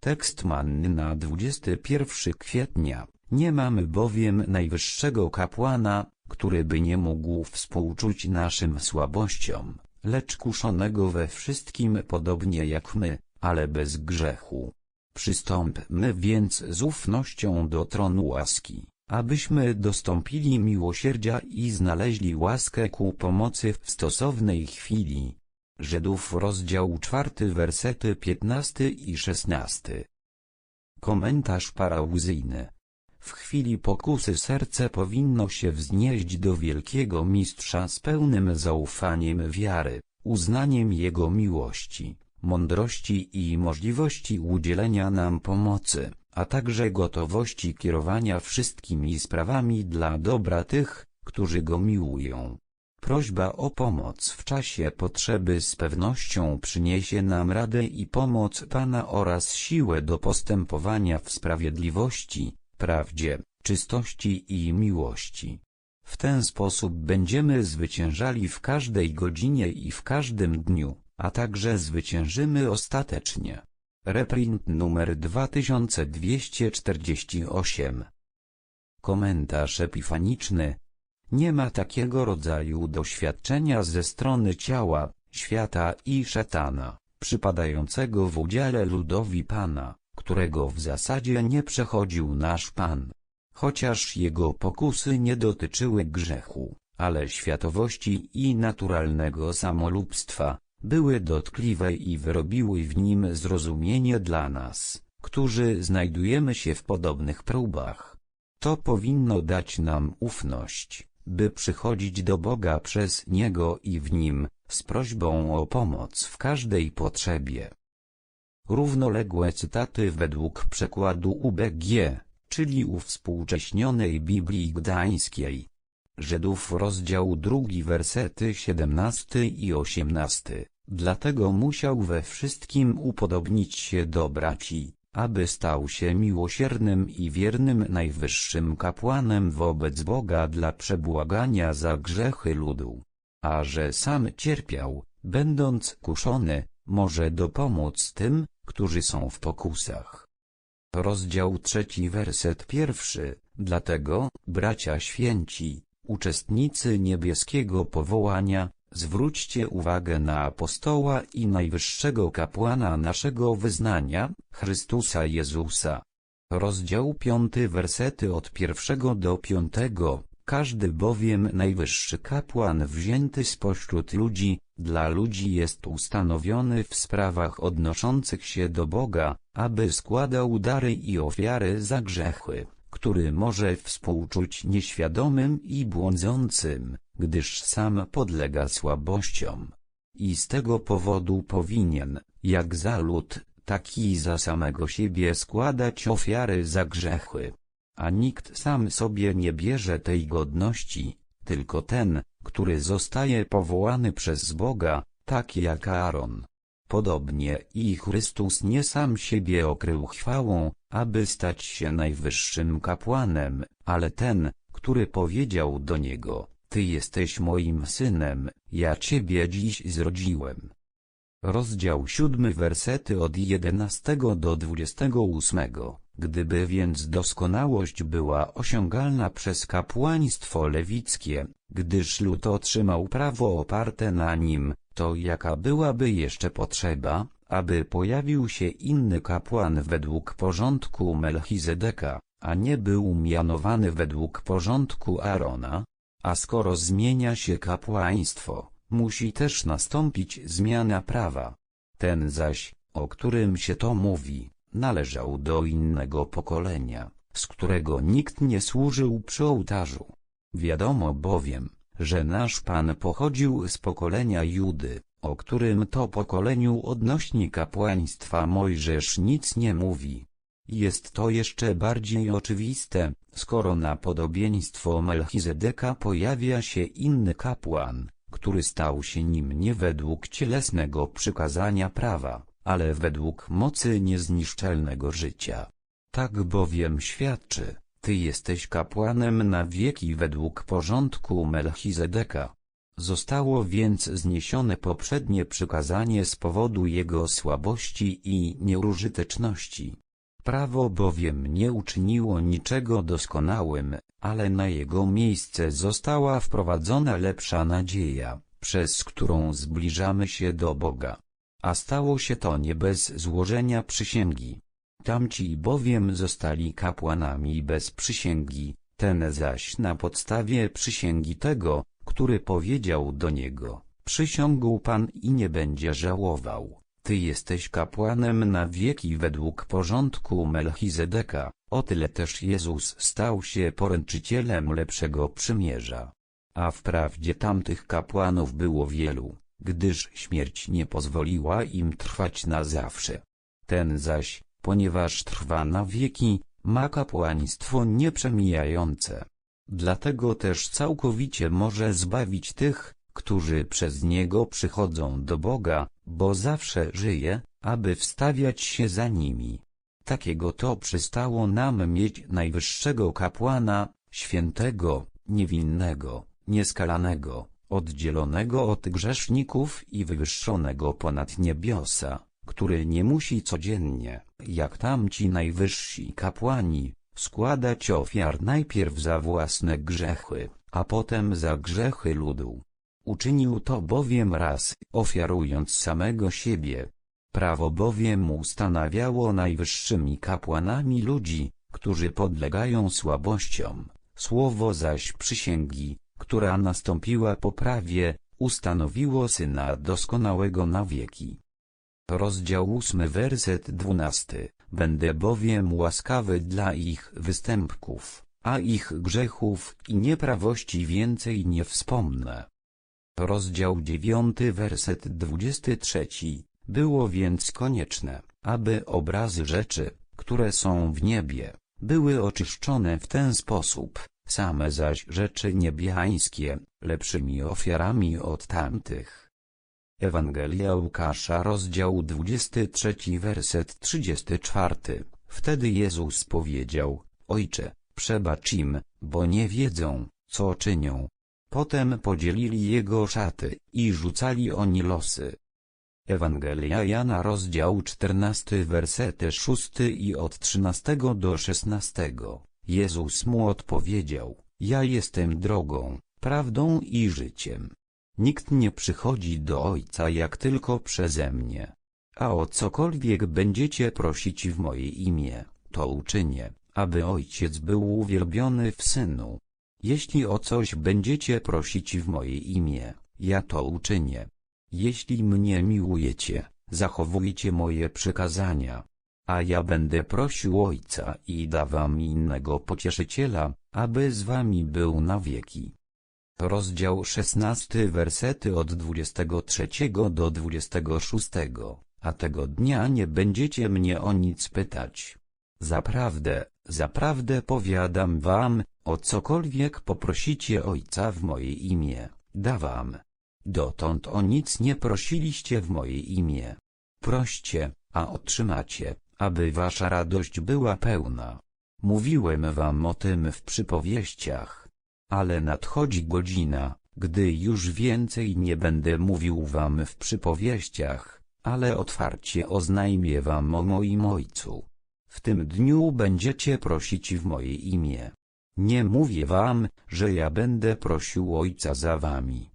Tekst manny na 21 kwietnia. Nie mamy bowiem najwyższego kapłana, który by nie mógł współczuć naszym słabościom, lecz kuszonego we wszystkim podobnie jak my, ale bez grzechu. Przystąpmy więc z ufnością do tronu łaski, abyśmy dostąpili miłosierdzia i znaleźli łaskę ku pomocy w stosownej chwili. Żydów rozdział 4 wersety 15 i 16 Komentarz parauzyjny W chwili pokusy serce powinno się wznieść do wielkiego mistrza z pełnym zaufaniem wiary, uznaniem jego miłości, mądrości i możliwości udzielenia nam pomocy, a także gotowości kierowania wszystkimi sprawami dla dobra tych, którzy go miłują. Prośba o pomoc w czasie potrzeby z pewnością przyniesie nam radę i pomoc Pana oraz siłę do postępowania w sprawiedliwości, prawdzie, czystości i miłości. W ten sposób będziemy zwyciężali w każdej godzinie i w każdym dniu, a także zwyciężymy ostatecznie. Reprint numer 2248 Komentarz epifaniczny Nie ma takiego rodzaju doświadczenia ze strony ciała, świata i szatana, przypadającego w udziale ludowi Pana, którego w zasadzie nie przechodził nasz Pan. Chociaż jego pokusy nie dotyczyły grzechu, ale światowości i naturalnego samolubstwa, były dotkliwe i wyrobiły w nim zrozumienie dla nas, którzy znajdujemy się w podobnych próbach. To powinno dać nam ufność, by przychodzić do Boga przez Niego i w Nim, z prośbą o pomoc w każdej potrzebie. Równoległe cytaty według przekładu UBG, czyli uwspółcześnionej Biblii Gdańskiej. Żydów rozdział drugi wersety 17 i 18. Dlatego musiał we wszystkim upodobnić się do braci, aby stał się miłosiernym i wiernym najwyższym kapłanem wobec Boga dla przebłagania za grzechy ludu. A że sam cierpiał, będąc kuszony, może dopomóc tym, którzy są w pokusach. Rozdział trzeci werset pierwszy, dlatego, bracia święci, uczestnicy niebieskiego powołania, zwróćcie uwagę na apostoła i najwyższego kapłana naszego wyznania, Chrystusa Jezusa. Rozdział piąty wersety od pierwszego do piątego, każdy bowiem najwyższy kapłan wzięty spośród ludzi, dla ludzi jest ustanowiony w sprawach odnoszących się do Boga, aby składał dary i ofiary za grzechy, który może współczuć nieświadomym i błądzącym, gdyż sam podlega słabościom. I z tego powodu powinien, jak za lud, tak i za samego siebie składać ofiary za grzechy. A nikt sam sobie nie bierze tej godności, tylko ten, który zostaje powołany przez Boga, tak jak Aaron. Podobnie i Chrystus nie sam siebie okrył chwałą, aby stać się najwyższym kapłanem, ale ten, który powiedział do niego, Ty jesteś moim synem, ja Ciebie dziś zrodziłem. Rozdział siódmy wersety od 11 do 28 Gdyby więc doskonałość była osiągalna przez kapłaństwo lewickie, gdyż lud otrzymał prawo oparte na nim, to jaka byłaby jeszcze potrzeba, aby pojawił się inny kapłan według porządku Melchizedeka, a nie był mianowany według porządku Arona? A skoro zmienia się kapłaństwo, musi też nastąpić zmiana prawa. Ten zaś, o którym się to mówi, należał do innego pokolenia, z którego nikt nie służył przy ołtarzu. Wiadomo bowiem, że nasz Pan pochodził z pokolenia Judy, o którym to pokoleniu odnośnie kapłaństwa Mojżesz nic nie mówi. Jest to jeszcze bardziej oczywiste, skoro na podobieństwo Melchizedeka pojawia się inny kapłan, który stał się nim nie według cielesnego przykazania prawa, ale według mocy niezniszczalnego życia. Tak bowiem świadczy, Ty jesteś kapłanem na wieki według porządku Melchizedeka. Zostało więc zniesione poprzednie przykazanie z powodu jego słabości i nieużyteczności. Prawo bowiem nie uczyniło niczego doskonałym, ale na jego miejsce została wprowadzona lepsza nadzieja, przez którą zbliżamy się do Boga. A stało się to nie bez złożenia przysięgi. Tamci bowiem zostali kapłanami bez przysięgi, ten zaś na podstawie przysięgi tego, który powiedział do niego, przysiągł Pan i nie będzie żałował. Ty jesteś kapłanem na wieki według porządku Melchizedeka, o tyle też Jezus stał się poręczycielem lepszego przymierza. A wprawdzie tamtych kapłanów było wielu, gdyż śmierć nie pozwoliła im trwać na zawsze. Ten zaś, ponieważ trwa na wieki, ma kapłaństwo nieprzemijające. Dlatego też całkowicie może zbawić tych, którzy przez Niego przychodzą do Boga, bo zawsze żyje, aby wstawiać się za nimi. Takiego to przystało nam mieć najwyższego kapłana, świętego, niewinnego, nieskalanego, oddzielonego od grzeszników i wywyższonego ponad niebiosa, który nie musi codziennie, jak tamci najwyżsi kapłani, składać ofiar najpierw za własne grzechy, a potem za grzechy ludu. Uczynił to bowiem raz, ofiarując samego siebie. Prawo bowiem ustanawiało najwyższymi kapłanami ludzi, którzy podlegają słabościom. Słowo zaś przysięgi, która nastąpiła po prawie, ustanowiło Syna doskonałego na wieki. Rozdział ósmy werset dwunasty. Będę bowiem łaskawy dla ich występków, a ich grzechów i nieprawości więcej nie wspomnę. Rozdział dziewiąty werset dwudziesty trzeci. Było więc konieczne, aby obrazy rzeczy, które są w niebie, były oczyszczone w ten sposób, same zaś rzeczy niebiańskie, lepszymi ofiarami od tamtych. Ewangelia Łukasza rozdział 23 werset 34 Wtedy Jezus powiedział, Ojcze, przebacz im, bo nie wiedzą, co czynią. Potem podzielili jego szaty i rzucali oni losy. Ewangelia Jana rozdział 14 wersety 6 i od 13 do 16 Jezus mu odpowiedział, Ja jestem drogą, prawdą i życiem. Nikt nie przychodzi do Ojca jak tylko przeze mnie. A o cokolwiek będziecie prosić w moje imię, to uczynię, aby Ojciec był uwielbiony w Synu. Jeśli o coś będziecie prosić w moje imię, ja to uczynię. Jeśli mnie miłujecie, zachowujcie moje przykazania. A ja będę prosił Ojca i da wam innego pocieszyciela, aby z wami był na wieki. Rozdział 16 wersety od 23 do 26 A tego dnia nie będziecie mnie o nic pytać. Zaprawdę, zaprawdę powiadam wam, o cokolwiek poprosicie Ojca w moje imię, da wam. Dotąd o nic nie prosiliście w moje imię. Proście, a otrzymacie, aby wasza radość była pełna. Mówiłem wam o tym w przypowieściach. Ale nadchodzi godzina, gdy już więcej nie będę mówił wam w przypowieściach, ale otwarcie oznajmię wam o moim Ojcu. W tym dniu będziecie prosić w moje imię. Nie mówię wam, że ja będę prosił Ojca za wami.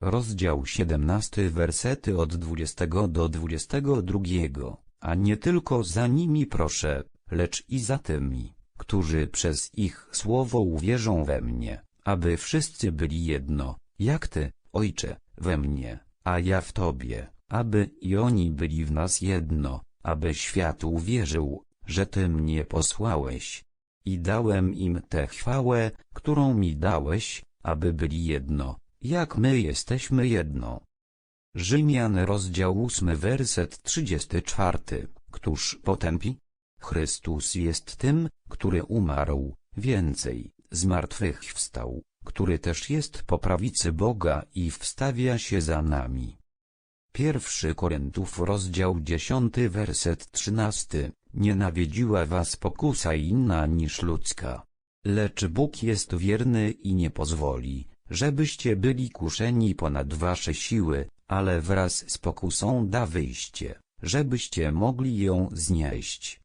Rozdział 17 wersety od 20 do 22 A nie tylko za nimi proszę, lecz i za tymi, którzy przez ich słowo uwierzą we mnie, aby wszyscy byli jedno, jak Ty, Ojcze, we mnie, a ja w Tobie, aby i oni byli w nas jedno, aby świat uwierzył, że Ty mnie posłałeś. I dałem im tę chwałę, którą mi dałeś, aby byli jedno, jak my jesteśmy jedno. Rzymian rozdział 8 werset 34, Któż potępi? Chrystus jest tym, który umarł, więcej, zmartwychwstał, który też jest po prawicy Boga i wstawia się za nami. Pierwszy Koryntów rozdział 10 werset 13 Nie nawiedziła was pokusa inna niż ludzka. Lecz Bóg jest wierny i nie pozwoli, żebyście byli kuszeni ponad wasze siły, ale wraz z pokusą da wyjście, żebyście mogli ją znieść.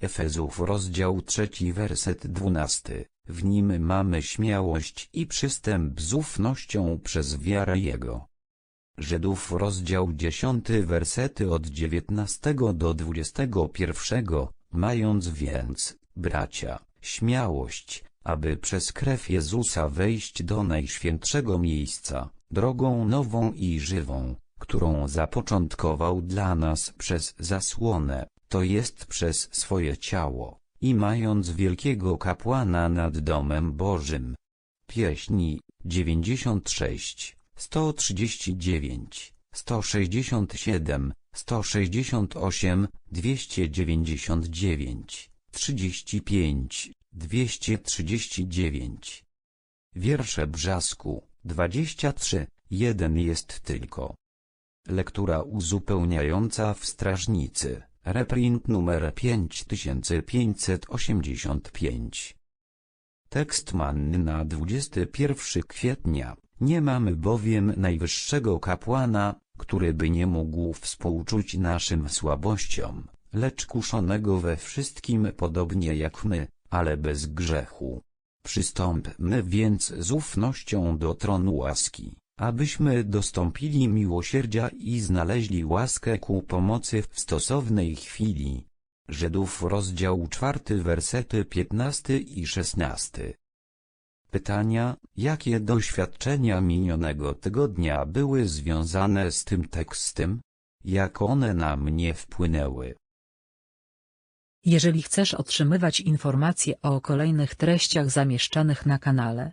Efezów rozdział trzeci werset dwunasty. W nim mamy śmiałość i przystęp z ufnością przez wiarę Jego. Żydów rozdział 10 wersety od 19 do 21, mając więc, bracia, śmiałość, aby przez krew Jezusa wejść do najświętszego miejsca, drogą nową i żywą, którą zapoczątkował dla nas przez zasłonę, to jest przez swoje ciało, i mając wielkiego kapłana nad domem Bożym. Pieśni 96, 139, 167, 168, 299, 35, 239. Wiersze Brzasku 23, jeden jest tylko. Lektura uzupełniająca w Strażnicy, reprint numer 5585. Tekst manny na 21 kwietnia. Nie mamy bowiem najwyższego kapłana, który by nie mógł współczuć naszym słabościom, lecz kuszonego we wszystkim podobnie jak my, ale bez grzechu. Przystąpmy więc z ufnością do tronu łaski, abyśmy dostąpili miłosierdzia i znaleźli łaskę ku pomocy w stosownej chwili. Żydów rozdział czwarty wersety 15 i 16. Pytania, jakie doświadczenia minionego tygodnia były związane z tym tekstem? Jak one na mnie wpłynęły? Jeżeli chcesz otrzymywać informacje o kolejnych treściach zamieszczanych na kanale,